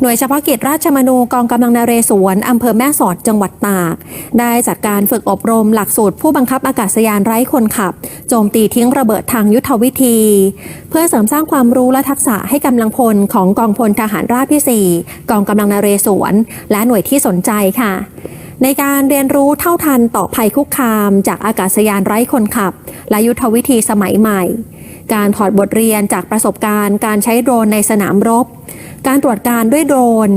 หน่วยเฉพาะกิจราชมนูกองกำลังนเรศวรอำเภอแม่สอดจังหวัดตาก ได้จัดการฝึกอบรมหลักสูตรผู้บังคับอากาศยานไร้คนขับ โจมตีทิ้งระเบิดทางยุทธวิธี เพื่อเสริมสร้างความรู้และทักษะให้กำลังพลของกองพลทหารราบที่ 4 กองกำลังนเรศวร และหน่วยที่สนใจค่ะในการเรียนรู้เท่าทันต่อภัยคุกคามจากอากาศยานไร้คนขับ และยุทธวิธีสมัยใหม่ การถอดบทเรียนจากประสบการณ์ การใช้โดรนในสนามรบ การตรวจการด้วยโดรน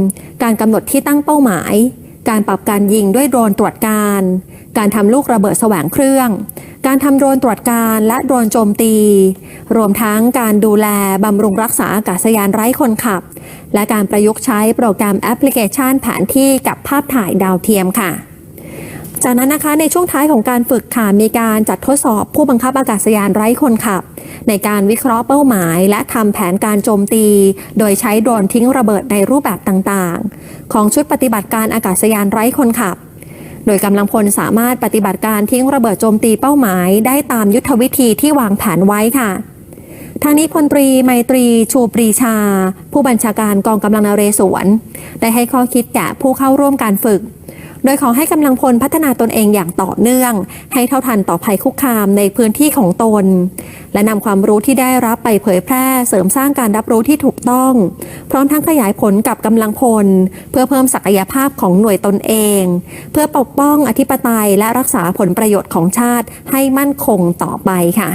การกำหนดที่ตั้งเป้าหมาย การปรับการยิงด้วยโดรนตรวจการ การทำลูกระเบิดแสวงเครื่อง การทำโดรนตรวจการและโดรนโจมตี รวมทั้งการดูแลบำรุงรักษาอากาศยานไร้คนขับ และการประยุกต์ใช้โปรแกรมแอปพลิเคชันแผนที่กับภาพถ่ายดาวเทียมค่ะ จากนั้นนะคะในช่วงท้ายของการฝึกค่ะมีการจัดทดสอบผู้บังคับอากาศยานไร้คนขับ ในการวิเคราะห์เป้าหมาย และทำแผนการโจมตี โดยใช้โดรนทิ้งระเบิดในรูปแบบต่างๆ ของชุดปฏิบัติการอากาศยานไร้คนขับ โดยกำลังพลสามารถปฏิบัติการทิ้งระเบิดโจมตีเป้าหมาย ได้ตามยุทธวิธีที่วางแผนไว้ค่ะทางนี้พลตรีไมตรีชูปรีชา ผู้บัญชาการกองกำลังนเรศวรได้ให้ข้อคิดแก่ผู้เข้าร่วมการฝึก โดยขอให้กำลังพลพัฒนาตนเองอย่างต่อเนื่อง ให้เท่าทันต่อภัยคุกคามในพื้นที่ของตน และนำความรู้ที่ได้รับไปเผยแพร่ เสริมสร้างการรับรู้ที่ถูกต้อง พร้อมทั้งขยายผลกับกำลังพล เพื่อเพิ่มศักยภาพของหน่วยตนเอง เพื่อปกป้องอธิปไตยและรักษาผลประโยชน์ของชาติให้มั่นคงต่อไปค่ะ